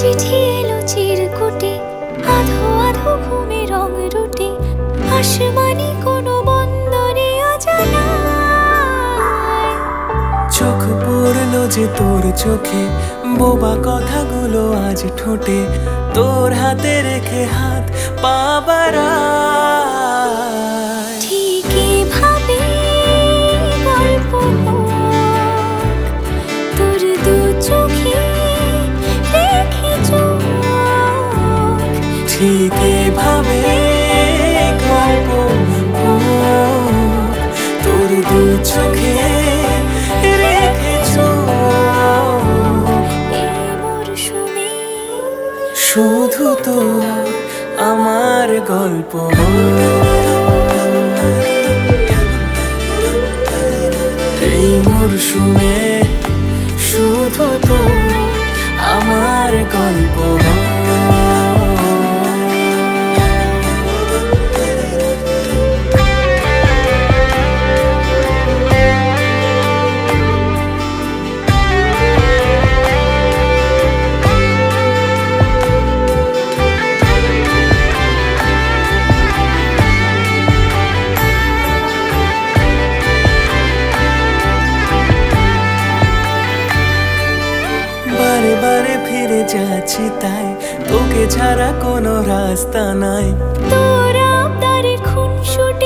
চিঠি এলো চিরকুটে, আধো আধো ঘুমে রং রুটে। আসমানি কোনো বন্দরে অজানায়। চোখ পড়ল যে তোর চোখে, বোবা কথাগুলো আজ ঠোঁটে। তোর হাতে রেখে হাত ঠিকই ঠিক এভাবে গল্প তোর দু চোখে শুধু তো আমার গল্প। এই মরশুমে ফিরে যাচ্ছি তাই। তোকে ছাড়া কোনো রাস্তা নাই। তোর খুন খুনসুটি